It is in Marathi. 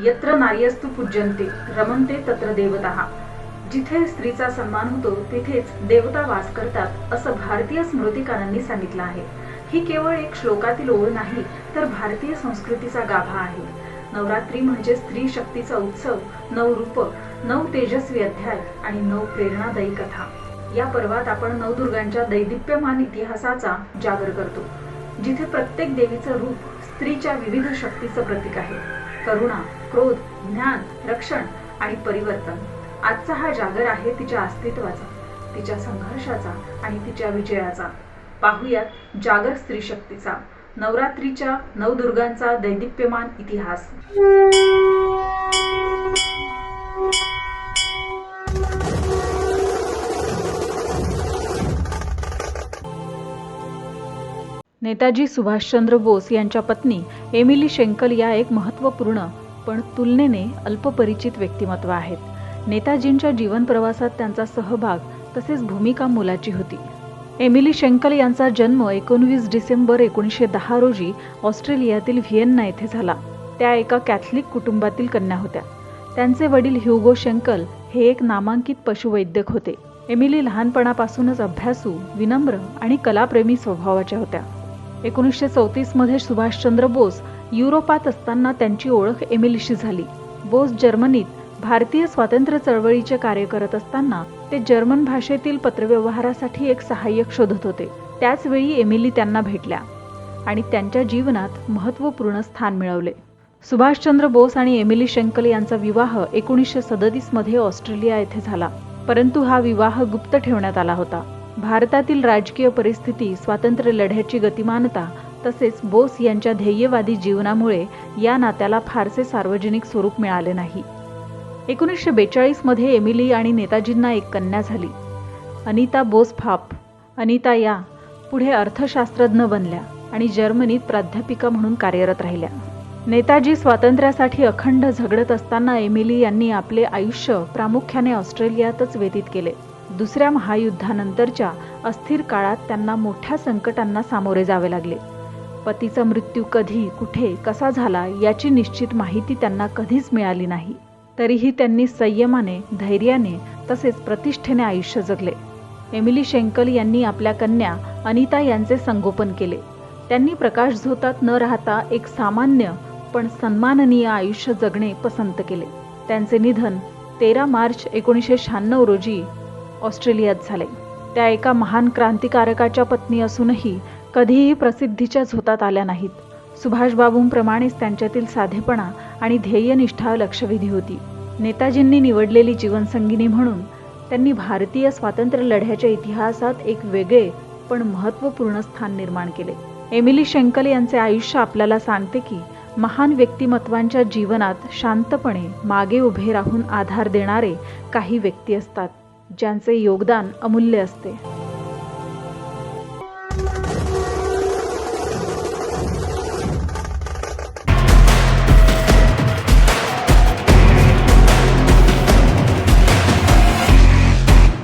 यत्र नार्यस्तु पूज्यन्ते रमन्ते तत्र देवता. जिथे स्त्रीचा सन्मान होतो तिथेच देवता वास करतात असं भारतीय स्मृतिकारांनी सांगितलं आहे. ही केवळ एक श्लोकातील ओळ नाही तर भारतीय संस्कृतीचा गाभा आहे. नवरात्री म्हणजे स्त्री शक्तीचा उत्सव नऊ रूप नऊ तेजस्वी अध्याय आणि नऊ प्रेरणादायी कथा. या पर्वात आपण नवदुर्गांच्या दैदिप्यमान इतिहासाचा जागर करतो जिथे प्रत्येक देवीचं रूप स्त्रीच्या विविध शक्तीचं प्रतीक आहे. करुणा क्रोध ज्ञान रक्षण आणि परिवर्तन. आजचा हा जागर आहे तिच्या अस्तित्वाचा तिच्या संघर्षाचा आणि तिच्या विजयाचा. पाहुयात जागर स्त्री शक्तीचा नवरात्रीच्या नवदुर्गांचा दैदिप्यमान इतिहास. नेताजी सुभाषचंद्र बोस यांच्या पत्नी एमिली शेंकल या एक महत्त्वपूर्ण पण तुलनेने अल्पपरिचित व्यक्तिमत्व आहेत. नेताजींच्या जीवन प्रवासात त्यांचा सहभाग तसेच भूमिका मोलाची होती. एमिली शेंकल यांचा जन्म एकोणवीस डिसेंबर एकोणीसशे दहा रोजी ऑस्ट्रेलियातील व्हिएन्ना येथे झाला. त्या एका कॅथलिक कुटुंबातील कन्या होत्या. त्यांचे वडील ह्युगो शेंकल हे एक नामांकित पशुवैद्यक होते. एमिली लहानपणापासूनच अभ्यासू विनम्र आणि कलाप्रेमी स्वभावाच्या होत्या. एकोणीसशे चौतीसमध्ये सुभाषचंद्र बोस युरोपात असताना त्यांची ओळख एमिलीशी झाली. बोस जर्मनीत भारतीय स्वातंत्र्य चळवळीचे कार्य करत असताना ते जर्मन भाषेतील पत्रव्यवहारासाठी एक सहाय्यक शोधत होते. त्याचवेळी एमिली त्यांना भेटल्या आणि त्यांच्या जीवनात महत्त्वपूर्ण स्थान मिळवले. सुभाषचंद्र बोस आणि एमिली शंकल यांचा विवाह एकोणीसशे सदतीसमध्ये ऑस्ट्रेलिया येथे झाला परंतु हा विवाह गुप्त ठेवण्यात आला होता. भारतातील राजकीय परिस्थिती स्वातंत्र्य लढ्याची गतिमानता तसेच बोस यांच्या ध्येयवादी जीवनामुळे या नात्याला फारसे सार्वजनिक स्वरूप मिळाले नाही. एकोणीसशे बेचाळीसमध्ये एमिली आणि नेताजींना एक कन्या झाली. अनिता बोस फाप अनिता या पुढे अर्थशास्त्रज्ञ बनल्या आणि जर्मनीत प्राध्यापिका म्हणून कार्यरत राहिल्या. नेताजी स्वातंत्र्यासाठी अखंड झगडत असताना एमिली यांनी आपले आयुष्य प्रामुख्याने ऑस्ट्रेलियातच व्यतीत केले. दुसऱ्या महायुद्धानंतरच्या अस्थिर काळात त्यांना मोठ्या संकटांना सामोरे जावे लागले. पतीचा मृत्यू कधी कुठे कसा झाला याची निश्चित माहिती त्यांना कधीच मिळाली नाही. तरीही त्यांनी संयमाने धैर्याने तसेच प्रतिष्ठेने आयुष्य जगले. एमिली शेंकल यांनी आपल्या कन्या अनिता यांचे संगोपन केले. त्यांनी प्रकाश झोतात न राहता एक सामान्य पण सन्माननीय आयुष्य जगणे पसंत केले. त्यांचे निधन तेरा मार्च एकोणीसशे शहाण्णव रोजी ऑस्ट्रेलियात झाले. त्या एका महान क्रांतिकारकाच्या पत्नी असूनही कधीही प्रसिद्धीच्या झोतात आल्या नाहीत. सुभाषबाबूंप्रमाणेच त्यांच्यातील साधेपणा आणि ध्येयनिष्ठा लक्षवेधी होती. नेताजींनी निवडलेली जीवनसंगिनी म्हणून त्यांनी भारतीय स्वातंत्र्य लढ्याच्या इतिहासात एक वेगळे पण महत्त्वपूर्ण स्थान निर्माण केले. एमिली शेंकल यांचे आयुष्य आपल्याला सांगते की महान व्यक्तिमत्वांच्या जीवनात शांतपणे मागे उभे राहून आधार देणारे काही व्यक्ती असतात. ज्यांचे योगदान अमूल्य असते.